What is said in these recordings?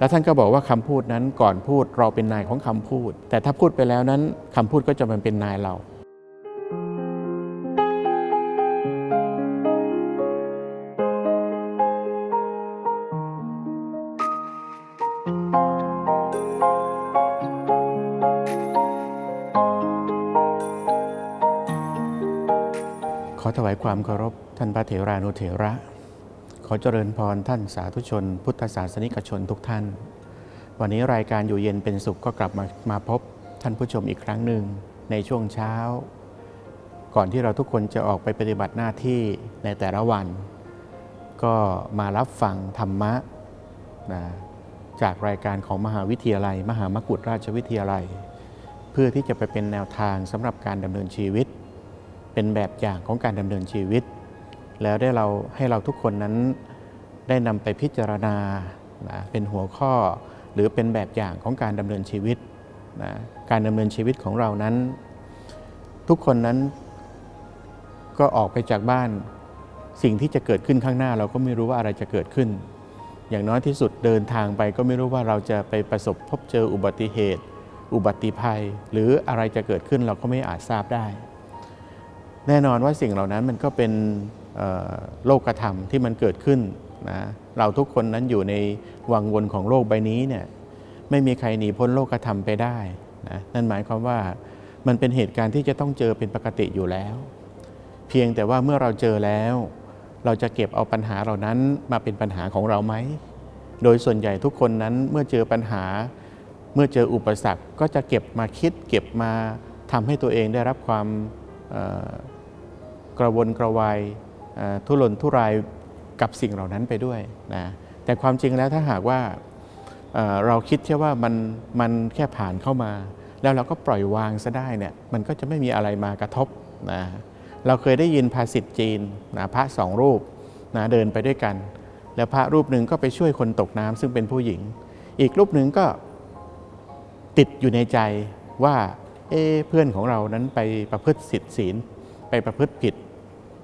แล้วท่านก็บอกว่าคำพูดนั้นก่อนพูดเราเป็นนายของคำพูด แต่ถ้าพูดไปแล้วนั้นคำพูดก็จะมันเป็นนายเราขอถวายความเคารพท่านพระเถรานุเถระ ขอเจริญพรท่านสาธุชน พุทธศาสนิกชนทุกท่าน วันนี้รายการอยู่เย็นเป็นสุขก็กลับมามาพบท่านผู้ชมอีกครั้งหนึ่งในช่วงเช้า ก่อนที่เราทุกคนจะออกไปปฏิบัติหน้าที่ในแต่ละวัน ก็มารับฟังธรรมะนะจากรายการของมหาวิทยาลัย มหามกุฏราชวิทยาลัย เพื่อที่จะไปเป็นแนวทางสำหรับการดำเนินชีวิต เป็นแบบอย่างของการดำเนินชีวิต แล้วได้เราให้เราทุกคนนั้นได้นำไปพิจารณานะเป็นหัวข้อหรือเป็นแบบอย่างของการดำเนินชีวิตนะการดำเนินชีวิตของเรานั้น ทุกคนนั้นก็ออกไปจากบ้าน สิ่งที่จะเกิดขึ้นข้างหน้า เราก็ไม่รู้ว่าอะไรจะเกิดขึ้น อย่างน้อยที่สุดเดินทางไปก็ไม่รู้ว่าเราจะไปประสบพบเจออุบัติเหตุ อุบัติภัย หรืออะไรจะเกิดขึ้นเราก็ไม่อาจทราบได้ แน่นอนว่าสิ่งเหล่านั้นมันก็เป็น โลกธรรมที่มันเกิดขึ้นนะเราทุกคนนั้นอยู่ในวังวนของโลกใบนี้เนี่ยไม่มีใครหนีพ้นโลกธรรมไปได้นะนั่นหมายความว่ามันเป็นเหตุการณ์ที่จะต้องเจอเป็นปกติอยู่แล้ว เพียงแต่ว่าเมื่อเราเจอแล้ว เราจะเก็บเอาปัญหาเหล่านั้นมาเป็นปัญหาของเราไหมโดยส่วนใหญ่ทุกคนนั้นเมื่อเจอปัญหา เมื่อเจออุปสรรคก็จะเก็บมาคิด เก็บมาทำให้ตัวเองได้รับความกระวนกระวาย ทุรนทุรายกับสิ่งเหล่านั้นไปด้วยนะแต่ความจริงแล้วถ้าหากว่าเราคิดแค่ว่ามันมันแค่ผ่านเข้ามา แล้วเราก็ปล่อยวางซะได้เนี่ยมันก็จะไม่มีอะไรมากระทบนะเราเคยได้ยินภาษิตจีนนะพระสองรูปนะเดินไปด้วยกัน แล้วพระรูปหนึ่งก็ไปช่วยคนตกน้ำซึ่งเป็นผู้หญิง อีกรูปหนึ่งก็ติดอยู่ในใจว่าเอ๊เพื่อนของเรานั้นไปประพฤติสิทธิศีลไปประพฤติผิด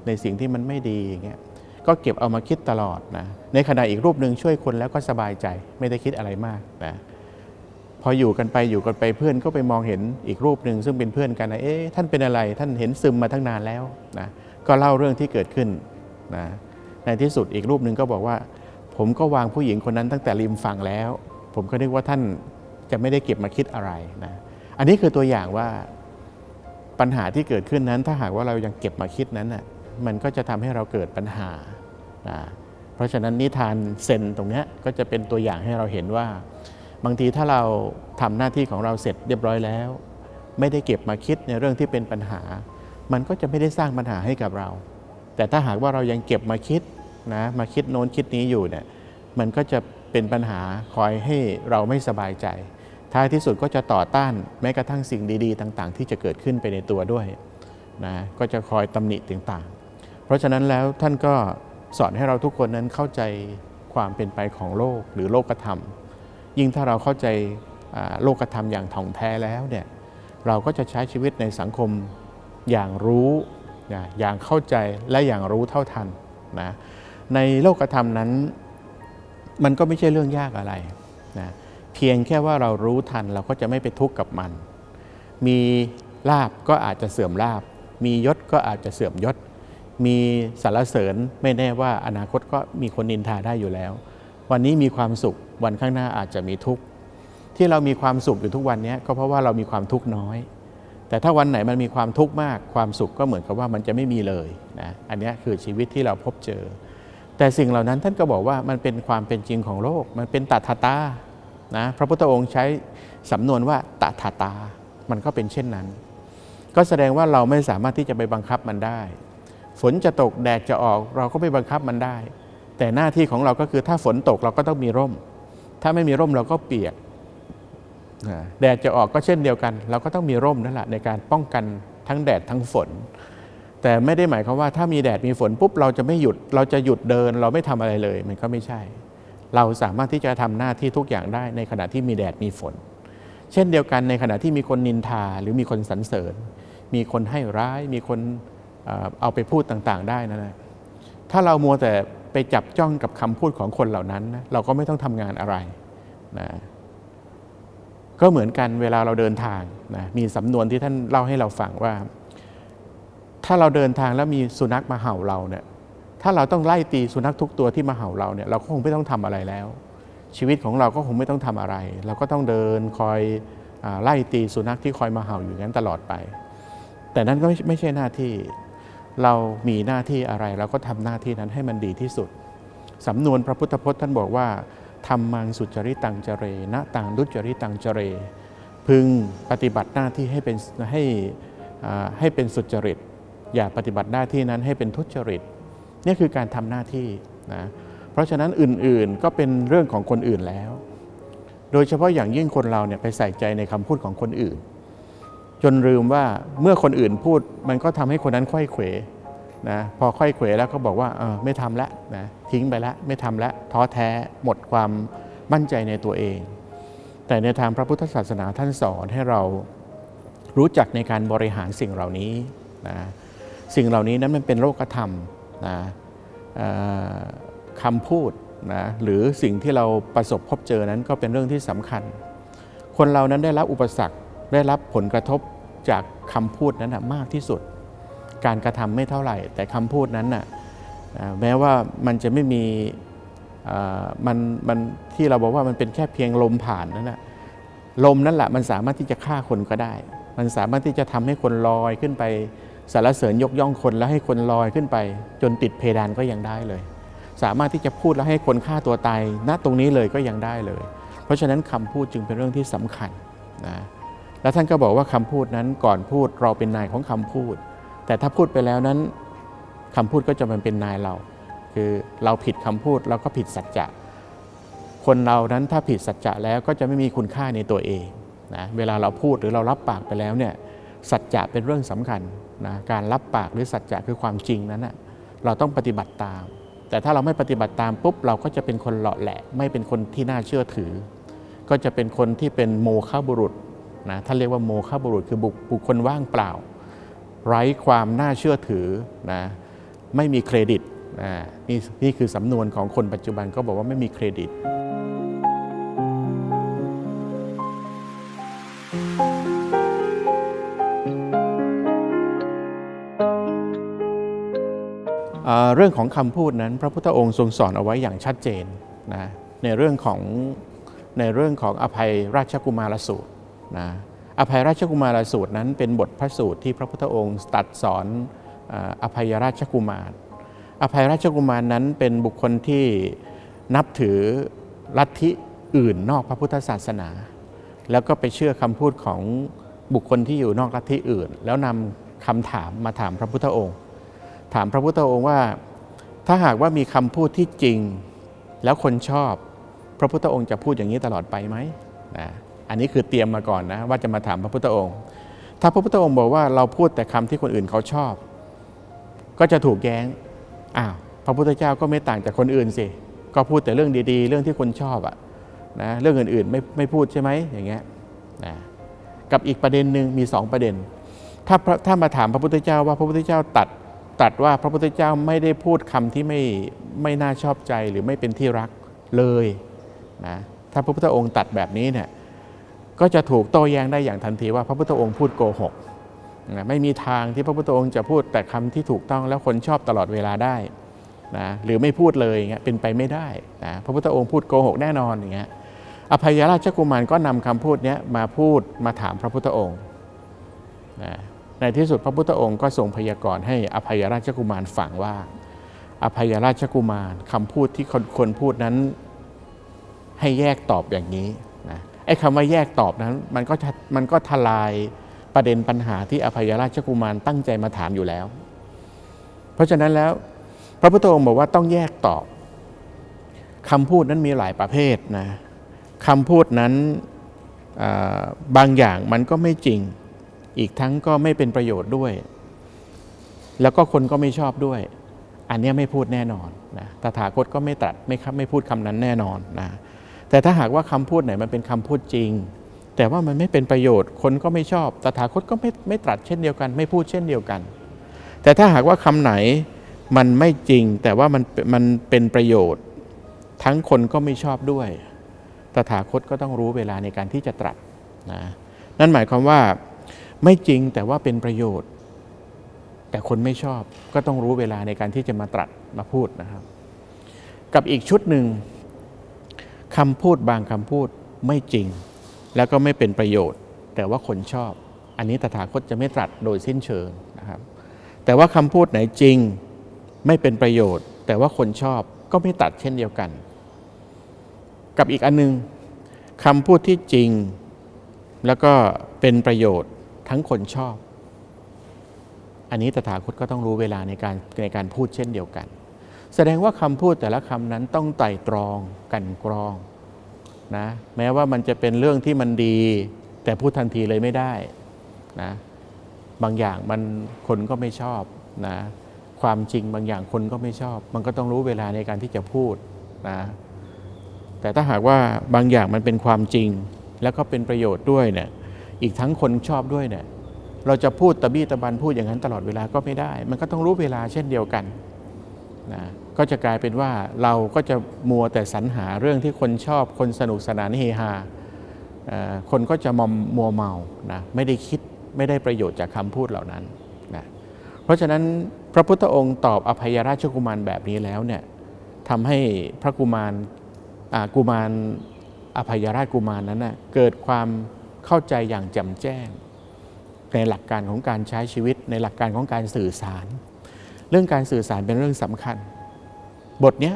ในสิ่งที่มันไม่ดีอย่างเงี้ยก็เก็บเอามาคิดตลอดนะในขณะอีกรูปหนึ่งช่วยคนแล้วก็สบายใจไม่ได้คิดอะไรมากนะพออยู่กันไปอยู่กันไปเพื่อนก็ไปมองเห็นอีกรูปหนึ่งซึ่งเป็นเพื่อนกันนะเอ๊ะท่านเป็นอะไรท่านเห็นซึมมาตั้งนานแล้วนะก็เล่าเรื่องที่เกิดขึ้นนะในที่สุดอีกรูปหนึ่งก็บอกว่า ผมก็วางผู้หญิงคนนั้นตั้งแต่ริมฝั่งแล้ว ผมก็นึกว่าท่านจะไม่ได้เก็บมาคิดอะไรนะอันนี้คือตัวอย่างว่าปัญหาที่เกิดขึ้นนั้นถ้าหากว่าเรายังเก็บมาคิดนั้นน่ะ มันก็จะทำให้เราเกิดปัญหา เพราะฉะนั้นนิทานเซนตรงนี้ก็จะเป็นตัวอย่างให้เราเห็นว่า บางทีถ้าเราทำหน้าที่ของเราเสร็จเรียบร้อยแล้ว ไม่ได้เก็บมาคิดในเรื่องที่เป็นปัญหา มันก็จะไม่ได้สร้างปัญหาให้กับเรา แต่ถ้าหากว่าเรายังเก็บมาคิดนะมาคิดโน้นคิดนี้อยู่เนี่ยมันก็จะเป็นปัญหาคอยให้เราไม่สบายใจท้ายที่สุดก็จะต่อต้านแม้กระทั่งสิ่งดี ๆ ต่าง ๆ ที่จะเกิดขึ้นไปในตัวด้วยนะก็จะคอยตำหนิต่าง เพราะฉะนั้นแล้วท่านก็สอนให้เราทุกคนนั้นเข้าใจความเป็นไปของโลกหรือโลกธรรม ยิ่งถ้าเราเข้าใจโลกธรรมอย่างถ่องแท้แล้วเนี่ยเราก็จะใช้ชีวิตในสังคมอย่างรู้นะอย่างเข้าใจและอย่างรู้เท่าทันนะในโลกธรรมนั้น มันก็ไม่ใช่เรื่องยากอะไรนะเพียงแค่ว่าเรารู้ทันเราก็จะไม่ไปทุกข์กับมัน มีลาบก็อาจจะเสื่อมลาบ มียศก็อาจจะเสื่อมยศ มีสรรเสริญไม่แน่ว่าอนาคตก็มีคนนินทาได้อยู่แล้ว วันนี้มีความสุขวันข้างหน้าอาจจะมีทุกข์ที่เรามีความสุขอยู่ทุกวันนี้ก็เพราะว่าเรามีความทุกข์น้อย แต่ถ้าวันไหนมันมีความทุกข์มาก ความสุขก็เหมือนกับว่ามันจะไม่มีเลยนะอันนี้คือชีวิตที่เราพบเจอ แต่สิ่งเหล่านั้นท่านก็บอกว่ามันเป็นความเป็นจริงของโลก มันเป็นตัทตานะพระพุทธองค์ใช้สำนวนว่าตัทตา มันก็เป็นเช่นนั้น ก็แสดงว่าเราไม่สามารถที่จะไปบังคับมันได้ ฝนจะตกแดดจะออกเราก็ไม่บังคับมันได้ แต่หน้าที่ของเราก็คือถ้าฝนตกเราก็ต้องมีร่ม ถ้าไม่มีร่มเราก็เปียกแดดจะออกก็เช่นเดียวกัน เราก็ต้องมีร่มนั่นแหละในการป้องกันทั้งแดดทั้งฝน แต่ไม่ได้หมายความว่าถ้ามีแดดมีฝนปุ๊บเราจะไม่หยุดเราจะหยุดเดินเราไม่ทำอะไรเลย มันก็ไม่ใช่ เราสามารถที่จะทำหน้าที่ทุกอย่างได้ในขณะที่มีแดดมีฝน เช่นเดียวกันในขณะที่มีคนนินทาหรือมีคนสรรเสริญ มีคนให้ร้าย มีคน เอาไปพูดต่างๆ ได้นะถ้าเรามัวแต่ไปจับจ้องกับคำพูดของคนเหล่านั้นนะเราก็ไม่ต้องทำงานอะไรนะก็เหมือนกันเวลาเราเดินทางนะมีสำนวนที่ท่านเล่าให้เราฟังว่า ถ้าเราเดินทางแล้วมีสุนัขมาเห่าเราเนี่ยถ้าเราต้องไล่ตีสุนัขทุกตัวที่มาเห่าเราเนี่ยเราก็คงไม่ต้องทำอะไรแล้ว ชีวิตของเราก็คงไม่ต้องทำอะไร เราก็ต้องเดินคอยอไล่ตีสุนัขที่คอยมาเห่าอยู่งั้นตลอดไป แต่นั้นก็ไม่ไม่ใช่หน้าที่ เรามีหน้าที่อะไรเราก็ทำหน้าที่นั้นให้มันดีที่สุด สำนวนพระพุทธพจน์ท่านบอกว่าทำมังสุจริตังเจเรณตังดุจริตังเจเร พึงปฏิบัติหน้าที่ให้เป็นให้ให้เป็นสุจริต อย่าปฏิบัติหน้าที่นั้นให้เป็นทุจริตนี่คือการทำหน้าที่นะเพราะฉะนั้นอื่นๆก็เป็นเรื่องของคนอื่นแล้ว โดยเฉพาะอย่างยิ่งคนเราเนี่ยไปใส่ใจในคำพูดของคนอื่น จนลืมว่าเมื่อคนอื่นพูดมันก็ทำให้คนนั้นค่อยเขวนะพอค่อยเขวแล้วก็บอกว่าเออไม่ทำแล้วนะทิ้งไปแล้วไม่ทำแล้วท้อแท้หมดความมั่นใจในตัวเอง แต่ในทางพระพุทธศาสนาท่านสอนให้เรารู้จักในการบริหารสิ่งเหล่านี้นะสิ่งเหล่านี้นั้นมันเป็นโลกธรรมนะคำพูดนะหรือสิ่งที่เราประสบพบเจอนั้นก็เป็นเรื่องที่สำคัญ คนเรานั้นได้รับอุปสรรค ได้รับผลกระทบจากคำพูดนั้นมากที่สุด การกระทำไม่เท่าไหร่ แต่คำพูดนั้นน่ะแม้ว่ามันจะไม่มีมันมันที่เราบอกว่ามันเป็นแค่เพียงลมผ่านนั่นแหละลมนั่นแหละมันสามารถที่จะฆ่าคนก็ได้ มันสามารถที่จะทำให้คนลอยขึ้นไปสารเสริญยกย่องคนแล้วให้คนลอยขึ้นไป จนติดเพดานก็ยังได้เลย สามารถที่จะพูดแล้วให้คนฆ่าตัวตายณตรงนี้เลยก็ยังได้เลย เพราะฉะนั้นคำพูดจึงเป็นเรื่องที่สำคัญนะ แล้วท่านก็บอกว่าคำพูดนั้นก่อนพูดเราเป็นนายของคำพูด แต่ถ้าพูดไปแล้วนั้นคำพูดก็จะมันเป็นนายเรา คือเราผิดคำพูดเราก็ผิดสัจจะคนเรานั้นถ้าผิดสัจจะแล้วก็จะไม่มีคุณค่าในตัวเองนะเวลาเราพูดหรือเรารับปากไปแล้วเนี่ยสัจจะเป็นเรื่องสำคัญนะการรับปากหรือสัจจะคือความจริงนั้นนะเราต้องปฏิบัติตาม แต่ถ้าเราไม่ปฏิบัติตามปุ๊บเราก็จะเป็นคนเหลาะแหละ ไม่เป็นคนที่น่าเชื่อถือ ก็จะเป็นคนที่เป็นโมฆะบุรุษ นะท่านเรียกว่าโมฆะบุรุษคือบุคคลว่างเปล่า ไร้ความน่าเชื่อถือนะไม่มีเครดิตนะนี่นี่คือสำนวนของคนปัจจุบันก็บอกว่าไม่มีเครดิตเอ่อเรื่องของคำพูดนั้น พระพุทธองค์ทรงสอนเอาไว้อย่างชัดเจนนะในเรื่องของในเรื่องของอภัยราชกุมารสูตร นะอภัยราชกุมารสูตรนั้นเป็นบทพระสูตรที่พระพุทธองค์ตัดสอนอภัยราชกุมาร อภัยราชกุมารนั้นเป็นบุคคลที่นับถือลัทธิอื่นนอกพระพุทธศาสนา แล้วก็ไปเชื่อคำพูดของบุคคลที่อยู่นอกลัทธิอื่น แล้วนำคำถามมาถามพระพุทธองค์ ถามพระพุทธองค์ว่า ถ้าหากว่ามีคำพูดที่จริง แล้วคนชอบ พระพุทธองค์จะพูดอย่างนี้ตลอดไปไหมนะ อันนี้คือเตรียมมาก่อนนะว่าจะมาถามพระพุทธองค์ ถ้าพระพุทธองค์บอกว่าเราพูดแต่คำที่คนอื่นเขาชอบ ก็จะถูกแย้งอ้าวพระพุทธเจ้าก็ไม่ต่างจากคนอื่นสิก็พูดแต่เรื่องดีๆ เรื่องที่คนชอบอะนะเรื่องอื่นๆไม่ไม่พูดใช่ไหมอย่างเงี้ยนะกับอีกประเด็นหนึ่งมีสองประเด็น ถ้าถ้ามาถามพระพุทธเจ้าว่าพระพุทธเจ้าตัดตัดว่าพระพุทธเจ้าไม่ได้พูดคำที่ไม่ไม่น่าชอบใจหรือไม่เป็นที่รักเลยนะถ้าพระพุทธองค์ตัดแบบนี้เนี่ย ก็จะถูกโต้แย้งได้อย่างทันทีว่าพระพุทธองค์พูดโกหกนะไม่มีทางที่พระพุทธองค์จะพูดแต่คำที่ถูกต้องแล้วคนชอบตลอดเวลาได้นะหรือไม่พูดเลยเงี้ยเป็นไปไม่ได้นะพระพุทธองค์พูดโกหกแน่นอนอย่างเงี้ยอภัยราชกุมารก็นำคำพูดเนี้ยมาพูดมาถามพระพุทธองค์นะในที่สุดพระพุทธองค์ก็ทรงพยากรณ์ให้อภัยราชกุมารฟังว่า อภัยราชกุมารคำพูดที่คนคนพูดนั้น ให้แยกตอบอย่างนี้ ไอ้คำว่าแยกตอบนั้นมันก็มันก็ทลายประเด็นปัญหาที่อภัยราชกุมารตั้งใจมาถามอยู่แล้ว เพราะฉะนั้นแล้ว พระพุทธองค์บอกว่าต้องแยกตอบคำพูดนั้นมีหลายประเภทนะคำพูดนั้นบางอย่างมันก็ไม่จริง อีกทั้งก็ไม่เป็นประโยชน์ด้วย แล้วก็คนก็ไม่ชอบด้วย อันนี้ไม่พูดแน่นอนนะตถาคตก็ไม่ตรัสไม่ครับไม่พูดคำนั้นแน่นอนนะ แต่ถ้าหากว่าคำพูดไหนมันเป็นคำพูดจริง แต่ว่ามันไม่เป็นประโยชน์ คนก็ไม่ชอบ ตถาคตก็ไม่ไม่ตรัสเช่นเดียวกัน ไม่พูดเช่นเดียวกัน แต่ถ้าหากว่าคำไหนมันไม่จริง แต่ว่ามันมันเป็นประโยชน์ ทั้งคนก็ไม่ชอบด้วย ตถาคตก็ต้องรู้เวลาในการที่จะตรัสนะนั่นหมายความว่าไม่จริงแต่ว่าเป็นประโยชน์ แต่คนไม่ชอบก็ต้องรู้เวลาในการที่จะมาตรัสมาพูดนะครับ กับอีกชุดหนึ่ง คำพูดบางคำพูดไม่จริง แล้วก็ไม่เป็นประโยชน์ แต่ว่าคนชอบ อันนี้ตถาคตจะไม่ตรัสโดยสิ้นเชิงนะครับ แต่ว่าคำพูดไหนจริงไม่เป็นประโยชน์ แต่ว่าคนชอบก็ไม่ตัดเช่นเดียวกัน กับอีกอันนึงคำพูดที่จริงแล้วก็เป็นประโยชน์ทั้งคนชอบ อันนี้ตถาคตก็ต้องรู้เวลาในการในการพูดเช่นเดียวกัน แสดงว่าคำพูดแต่ละคำนั้นต้องไต่ตรองกันกรองนะแม้ว่ามันจะเป็นเรื่องที่มันดี แต่พูดทันทีเลยไม่ได้นะบางอย่างมันคนก็ไม่ชอบนะความจริงบางอย่างคนก็ไม่ชอบ มันก็ต้องรู้เวลาในการที่จะพูดนะแต่ถ้าหากว่าบางอย่างมันเป็นความจริง แล้วก็เป็นประโยชน์ด้วยเนี่ยอีกทั้งคนชอบด้วยเนี่ยเราจะพูดตะบี้ตะบันพูดอย่างนั้นตลอดเวลาก็ไม่ได้ มันก็ต้องรู้เวลาเช่นเดียวกัน นะก็จะกลายเป็นว่าเราก็จะมัวแต่สรรหาเรื่องที่คนชอบคนสนุกสนานเฮฮาคนก็จะมอมมัวเมานะไม่ได้คิดไม่ได้ประโยชน์จากคำพูดเหล่านั้นนะเพราะฉะนั้นพระพุทธองค์ตอบอภัยราชกุมารแบบนี้แล้วเนี่ยทำให้พระกุมารกุมารอภัยราชกุมารนั้นนะเกิดความเข้าใจอย่างแจ่มแจ้ง ในหลักการของการใช้ชีวิตในหลักการของการสื่อสาร เรื่องการสื่อสารเป็นเรื่องสำคัญ บทนี้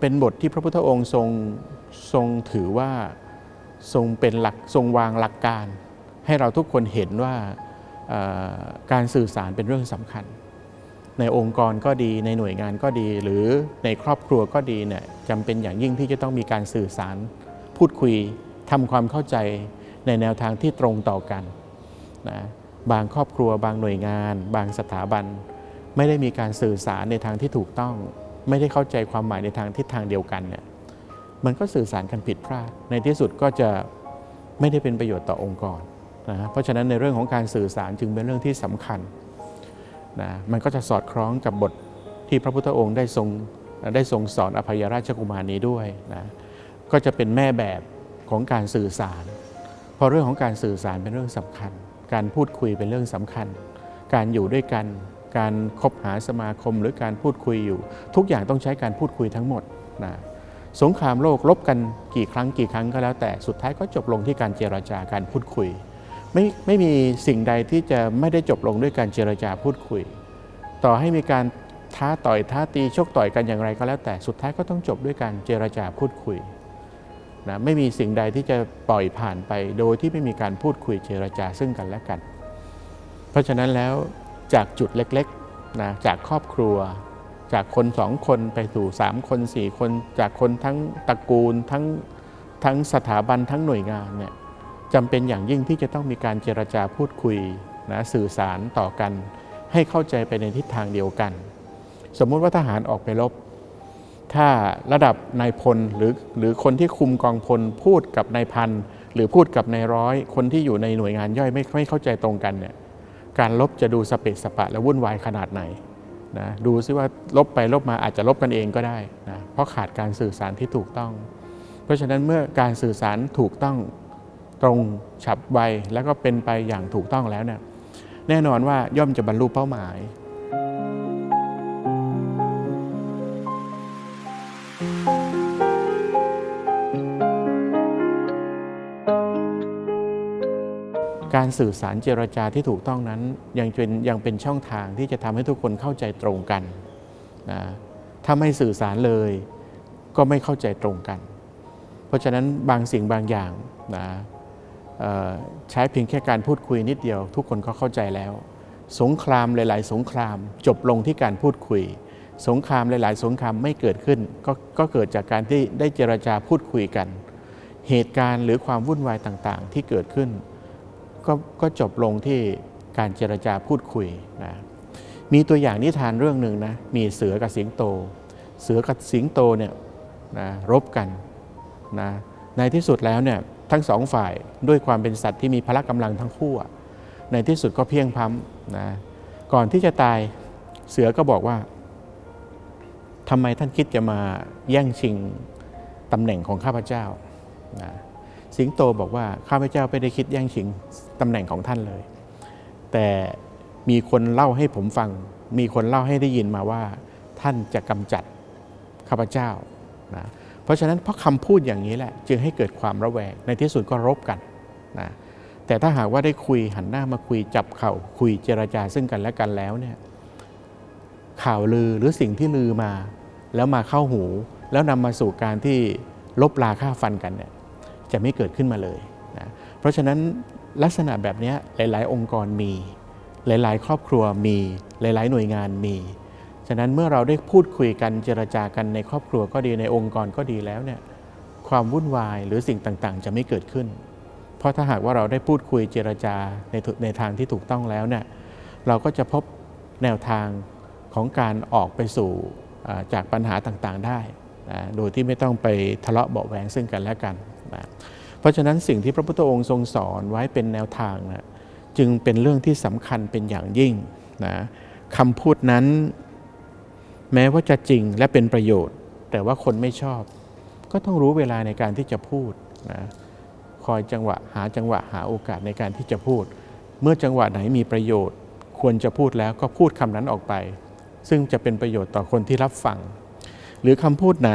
เป็นบทที่พระพุทธองค์ทรงทรงถือว่าทรงเป็นหลักทรงวางหลักการ ให้เราทุกคนเห็นว่าการสื่อสารเป็นเรื่องสำคัญ ในองค์กรก็ดีในหน่วยงานก็ดี หรือในครอบครัวก็ดีเนี่ยจำเป็นอย่างยิ่งที่จะต้องมีการสื่อสาร พูดคุยทำความเข้าใจในแนวทางที่ตรงต่อกันนะบางครอบครัว บางหน่วยงาน บางสถาบัน ไม่ได้มีการสื่อสารในทางที่ถูกต้อง ไม่ได้เข้าใจความหมายในทางทิศทางเดียวกันเนี่ยมันก็สื่อสารกันผิดพลาด ในที่สุดก็จะไม่ได้เป็นประโยชน์ต่อองค์กรนะเพราะฉะนั้นในเรื่องของการสื่อสารจึงเป็นเรื่องที่สำคัญนะมันก็จะสอดคล้องกับบทที่พระพุทธองค์ได้ทรงได้ทรงสอนอภัยราชกุมารนี้ด้วยนะก็จะเป็นแม่แบบของการสื่อสารเพราะเรื่องของการสื่อสารเป็นเรื่องสำคัญ การพูดคุยเป็นเรื่องสำคัญ การอยู่ด้วยกัน การคบหาสมาคมหรือการพูดคุยอยู่ ทุกอย่างต้องใช้การพูดคุยทั้งหมดนะสงครามโลกลบกันกี่ครั้งกี่ครั้งก็แล้วแต่สุดท้ายก็จบลงที่การเจรจาการพูดคุย ไม่ไม่มีสิ่งใดที่จะไม่ได้จบลงด้วยการเจรจาพูดคุย ต่อให้มีการท้าต่อยท้าตีชกต่อยกันอย่างไรก็แล้วแต่สุดท้ายก็ต้องจบด้วยการเจรจาพูดคุยนะไม่มีสิ่งใดที่จะปล่อยผ่านไปโดยที่ไม่มีการพูดคุยเจรจาซึ่งกันและกัน เพราะฉะนั้นแล้ว จากจุดเล็กๆนะจากครอบครัว จากคนสองคนไปสู่สามคนสี่คน จากคนทั้งตระกูลทั้งทั้งสถาบันทั้งหน่วยงานเนี่ยจำเป็นอย่างยิ่งที่จะต้องมีการเจรจาพูดคุยนะสื่อสารต่อกัน ให้เข้าใจไปในทิศทางเดียวกัน สมมุติว่าทหารออกไปรบ ถ้าระดับนายพลหรือหรือคนที่คุมกองพลพูดกับนายพันหรือพูดกับนายร้อย คนที่อยู่ในหน่วยงานย่อยไม่ไม่เข้าใจตรงกันเนี่ย การลบจะดูสเปะสปะและวุ่นวายขนาดไหนนะดูซิว่าลบไปลบมาอาจจะลบกันเองก็ได้นะเพราะขาดการสื่อสารที่ถูกต้อง เพราะฉะนั้นเมื่อการสื่อสารถูกต้องตรงฉับไวแล้วก็เป็นไปอย่างถูกต้องแล้วเนี่ยแน่นอนว่าย่อมจะบรรลุเป้าหมาย สื่อสารเจรจาที่ถูกต้องนั้นยังเป็นยังเป็นช่องทางที่จะทำให้ทุกคนเข้าใจตรงกันนะถ้าไม่สื่อสารเลยก็ไม่เข้าใจตรงกัน เพราะฉะนั้นบางสิ่งบางอย่างนะใช้เพียงแค่การพูดคุยนิดเดียว ทุกคนก็เข้าใจแล้ว สงครามหลาย ๆ สงครามจบลงที่การพูดคุย สงครามหลาย ๆ สงครามไม่เกิดขึ้นกก็เกิดจากการที่ได้เจรจาพูดคุยกัน เหตุการณ์หรือความวุ่นวายต่าง ๆ ที่เกิดขึ้น ก็ก็จบลงที่การเจรจาพูดคุยนะมีตัวอย่างนิทานเรื่องหนึ่งนะมีเสือกับสิงโต เสือกับสิงโตเนี่ยนะรบกันนะในที่สุดแล้วเนี่ยทั้งสองฝ่ายด้วยความเป็นสัตว์ที่มีพละกำลังทั้งคู่ ในที่สุดก็เพียงพ้ำนะก่อนที่จะตายเสือก็บอกว่าทำไมท่านคิดจะมาแย่งชิงตำแหน่งของข้าพเจ้านะ สิงโตบอกว่าข้าพเจ้าไม่ได้คิดแย่งชิงตำแหน่งของท่านเลย แต่มีคนเล่าให้ผมฟัง มีคนเล่าให้ได้ยินมาว่า ท่านจะกำจัดข้าพเจ้านะเพราะฉะนั้นเพราะคำพูดอย่างนี้แหละ จึงให้เกิดความระแวงในที่สุดก็รบกันนะแต่ถ้าหากว่าได้คุยหันหน้ามาคุยจับเข่าคุยเจรจาซึ่งกันและกันแล้วเนี่ยข่าวลือหรือสิ่งที่ลือมา แล้วมาเข้าหู แล้วนำมาสู่การที่ลบลาค่าฟันกันเนี่ย จะไม่เกิดขึ้นมาเลยนะเพราะฉะนั้นลักษณะแบบนี้หลาย ๆ องค์กรมี หลาย ๆ ครอบครัวมี หลาย ๆ หน่วยงานมี ฉะนั้นเมื่อเราได้พูดคุยกันเจรจากันในครอบครัวก็ดีในองค์กรก็ดีแล้วเนี่ยความวุ่นวายหรือสิ่งต่าง ๆ จะไม่เกิดขึ้น เพราะถ้าหากว่าเราได้พูดคุยเจรจาในทุในทางที่ถูกต้องแล้วเนี่ยเราก็จะพบแนวทางของการออกไปสู่จากปัญหาต่าง ๆ ได้ โดยที่ไม่ต้องไปทะเลาะเบาะแวงซึ่งกันและกัน นะเพราะฉะนั้นสิ่งที่พระพุทธองค์ทรงสอนไว้เป็นแนวทางนะจึงเป็นเรื่องที่สำคัญเป็นอย่างยิ่งนะคำพูดนั้นแม้ว่าจะจริงและเป็นประโยชน์ แต่ว่าคนไม่ชอบ ก็ต้องรู้เวลาในการที่จะพูดนะคอยจังหวะหาจังหวะหาโอกาสในการที่จะพูด เมื่อจังหวะไหนมีประโยชน์ ควรจะพูดแล้วก็พูดคำนั้นออกไป ซึ่งจะเป็นประโยชน์ต่อคนที่รับฟัง หรือคำพูดไหน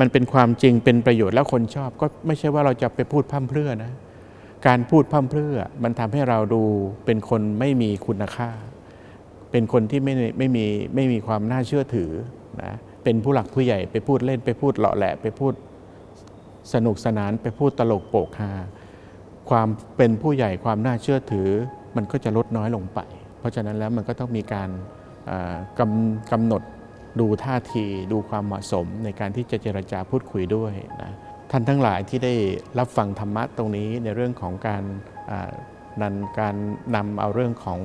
มันเป็นความจริงเป็นประโยชน์แล้วคนชอบ ก็ไม่ใช่ว่าเราจะไปพูดพร่ำเพรื่อนะ การพูดพร่ำเพรื่อมันทำให้เราดูเป็นคนไม่มีคุณค่า เป็นคนที่ไม่ไม่มีไม่มีความน่าเชื่อถือนะเป็นผู้หลักผู้ใหญ่ไปพูดเล่นไปพูดเหลาะแหละไปพูดสนุกสนานไปพูดตลกโปกฮาความเป็นผู้ใหญ่ความน่าเชื่อถือ มันก็จะลดน้อยลงไป เพราะฉะนั้นแล้วมันก็ต้องมีการกำกำหนด ดูท่าทีดูความเหมาะสมในการที่จะเจรจาพูดคุยด้วยนะท่านทั้งหลายที่ได้รับฟังธรรมะตรงนี้ในเรื่องของการนันการนำเอาเรื่องของ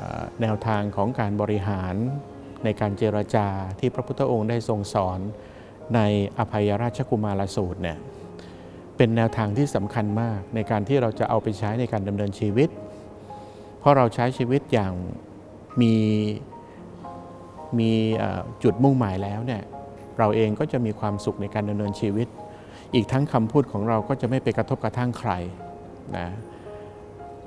อแนวทางของการบริหาร ในการเจรจาที่พระพุทธองค์ได้ทรงสอนในอภัยราชกุมารสูตรเนี่ยเป็นแนวทางที่สำคัญมากในการที่เราจะเอาไปใช้ในการดำเนินชีวิต เพราะเราใช้ชีวิตอย่างมี มีจุดมุ่งหมายแล้วเนี่ยเราเองก็จะมีความสุขในการดำเนินชีวิต อีกทั้งคำพูดของเราก็จะไม่ไปกระทบกระทั่งใครนะ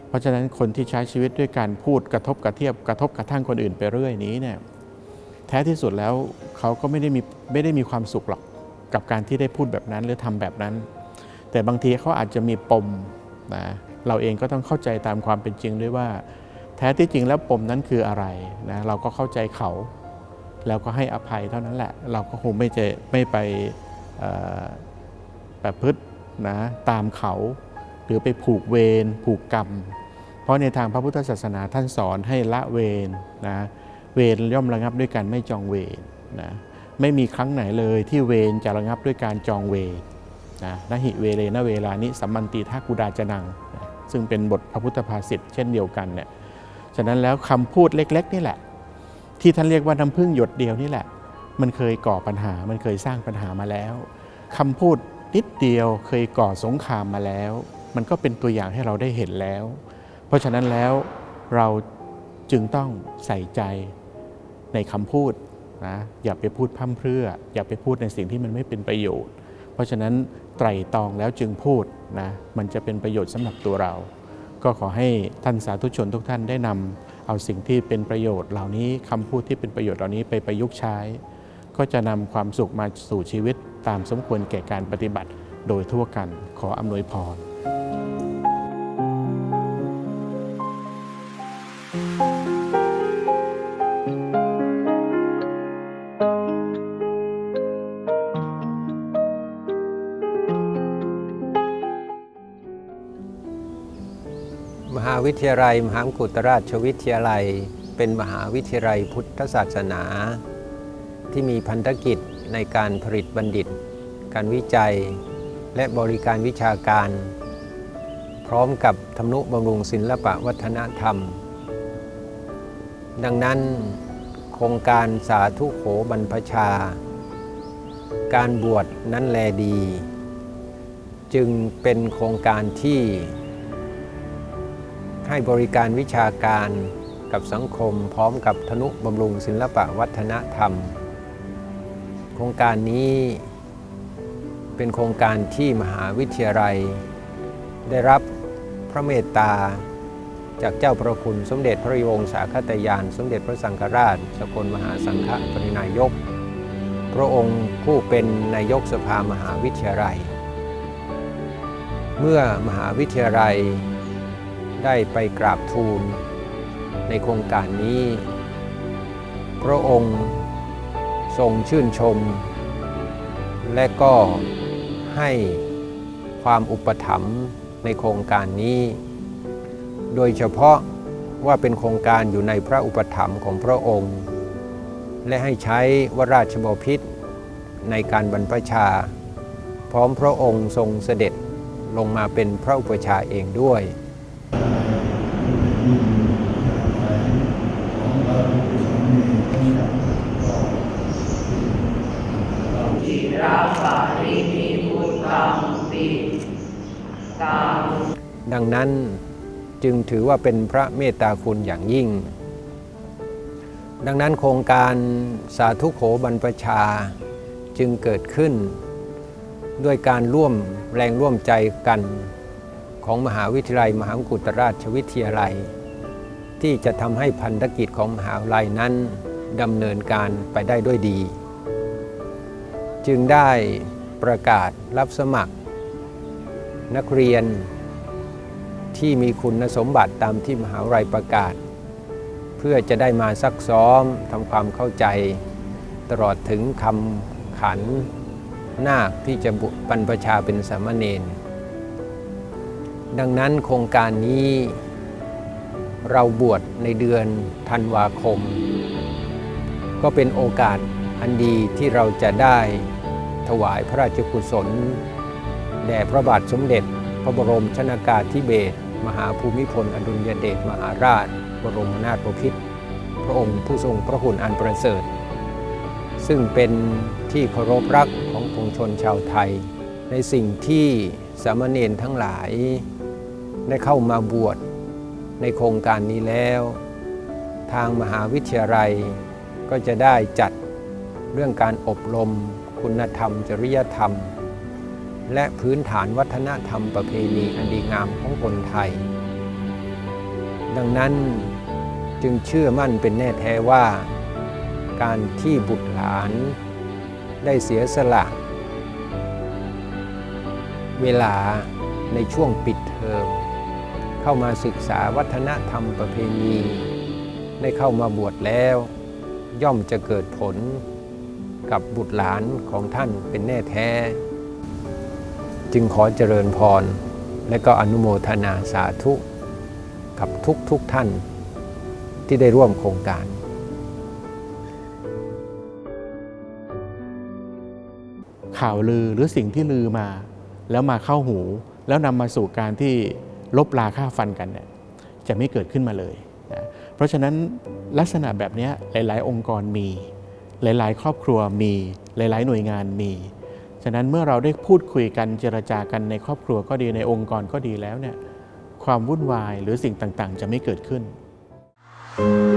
เพราะฉะนั้นคนที่ใช้ชีวิตด้วยการพูดกระทบกระเทียบกระทบกระทั่งคนอื่นไปเรื่อยนี้เนี่ยแท้ที่สุดแล้วเขาก็ไม่ได้มีไม่ได้มีความสุขหรอกกับการที่ได้พูดแบบนั้นหรือทำแบบนั้น แต่บางทีเขาอาจจะมีปมนะเราเองก็ต้องเข้าใจตามความเป็นจริงด้วยว่า แท้ที่จริงแล้วปมนั้นคืออะไรนะเราก็เข้าใจเขา แล้วก็ให้อภัยเท่านั้นแหละ เราก็คงไม่จะไม่ไปเอ่อประพฤตินะตามเขา หรือไปผูกเวรผูกกรรม เพราะในทางพระพุทธศาสนาท่านสอนให้ละเวรนะเวรย่อมระงับด้วยการไม่จองเวรนะไม่มีครั้งไหนเลยที่เวรจะระงับด้วยการจองเวรนะนหิเวเรนะเวลานิสัมมันติทักกุดาจนังนะซึ่งเป็นบทพระพุทธภาษิตเช่นเดียวกันเนี่ยฉะนั้นแล้วคำพูดเล็ก ๆ นี่แหละ ที่ท่านเรียกว่าน้ำพึ่งหยดเดียวนี่แหละ มันเคยก่อปัญหา มันเคยสร้างปัญหามาแล้วคำพูดนิดเดียวเคยก่อสงครามมาแล้ว มันก็เป็นตัวอย่างให้เราได้เห็นแล้ว เพราะฉะนั้นแล้วเราจึงต้องใส่ใจในคำพูดนะอย่าไปพูดพร่ำเพรื่อ อย่าไปพูดในสิ่งที่มันไม่เป็นประโยชน์ เพราะฉะนั้นไตร่ตรองแล้วจึงพูดนะมันจะเป็นประโยชน์สำหรับตัวเรา ก็ขอให้ท่านสาธุชนทุกท่านได้นำ เอาสิ่งที่เป็นประโยชน์เหล่านี้คำพูดที่เป็นประโยชน์เหล่านี้ไปประยุกต์ใช้ ก็จะนำความสุขมาสู่ชีวิตตามสมควรแก่การปฏิบัติโดยทั่วกันขออำนวยพราวิทยาลัย มหามกุฏราชวิทยาลัย เป็นมหาวิทยาลัยพุทธศาสนา ที่มีพันธกิจในการผลิตบัณฑิต การวิจัย และบริการวิชาการ พร้อมกับทำนุบำรุงศิลปะวัฒนธรรม ดังนั้น โครงการสาธุโขบรรพชา การบวชนั้นแลดี จึงเป็นโครงการที่ ให้บริการวิชาการกับสังคมพร้อมกับธนุบำรุงศิลปะวัฒนธรรม โครงการนี้เป็นโครงการที่มหาวิทยาลัย ได้รับพระเมตตา จากเจ้าประคุณสมเด็จพระวงศาคตยาน สมเด็จพระสังฆราช สกลมหาสังฆปรินายก พระองค์ผู้เป็นนายกสภามหาวิทยาลัย เมื่อมหาวิทยาลัย ได้ไปกราบทูล ในโครงการนี้ พระองค์ทรงชื่นชม และก็ให้ความอุปถัมภ์ในโครงการนี้ โดยเฉพาะว่าเป็นโครงการอยู่ในพระอุปถัมภ์ของพระองค์ และให้ใช้วราชบพิษในการบรรพชา พร้อมพระองค์ทรงเสด็จลงมาเป็นพระอุปชาเองด้วย ดังนั้นจึงถือว่าเป็นพระเมตตาคุณอย่างยิ่ง ดังนั้นโครงการสาธุโขบรรพชาจึงเกิดขึ้น ด้วยการร่วมแรงร่วมใจกันของมหาวิทยาลัย มหาวิทยาลัยราชวิทยาลัย ที่จะทำให้พันธกิจของมหาวิทยาลัยนั้น ดำเนินการไปได้ด้วยดี จึงได้ประกาศรับสมัคร นักเรียนที่มีคุณสมบัติตามที่มหาวิทยาลัยประกาศ เพื่อจะได้มาซักซ้อมทำความเข้าใจ ตลอดถึงคำขันนาคที่จะบุบรรพชาเป็นสามเณรดังนั้นโครงการนี้เราบวชในเดือนธันวาคม ก็เป็นโอกาสอันดีที่เราจะได้ถวายพระราชกุศล แด่พระบาทสมเด็จ พระบรมชนากาธิเบศรมหาภูมิพลอดุลยเดชมหาราช บรมนาถบพิตรพระองค์ผู้ทรงพระคุณอันประเสริฐ ซึ่งเป็นที่เคารพรักของปวงชนชาวไทย ในสิ่งที่สามเณรทั้งหลาย ได้เข้ามาบวชในโครงการนี้แล้ว ทางมหาวิทยาลัย ก็จะได้จัดเรื่องการอบรม คุณธรรม จริยธรรม และพื้นฐานวัฒนธรรมประเพณีอันดีงามของคนไทย ดังนั้นจึงเชื่อมั่นเป็นแน่แท้ว่า การที่บุตรหลานได้เสียสละ เวลาในช่วงปิดเทอมเข้ามาศึกษาวัฒนธรรมประเพณี ได้เข้ามาบวชแล้ว ย่อมจะเกิดผลกับบุตรหลานของท่านเป็นแน่แท้ จึงขอเจริญพร และก็อนุโมทนาสาธุ กับทุกทุกท่านที่ได้ร่วมโครงการข่าวลือหรือสิ่งที่ลือมา แล้วมาเข้าหู แล้วนำมาสู่การที่ลบลาค่าฟันกันเนี่ยจะไม่เกิดขึ้นมาเลย เพราะฉะนั้นลักษณะแบบนี้หลาย ๆ องค์กรมี หลาย ๆ ครอบครัวมี หลาย ๆ หน่วยงานมี ฉะนั้นเมื่อเราได้พูดคุยกันเจรจากันในครอบครัวก็ดีในองค์กรก็ดีแล้วเนี่ยความวุ่นวายหรือสิ่งต่าง ๆ จะไม่เกิดขึ้น Thank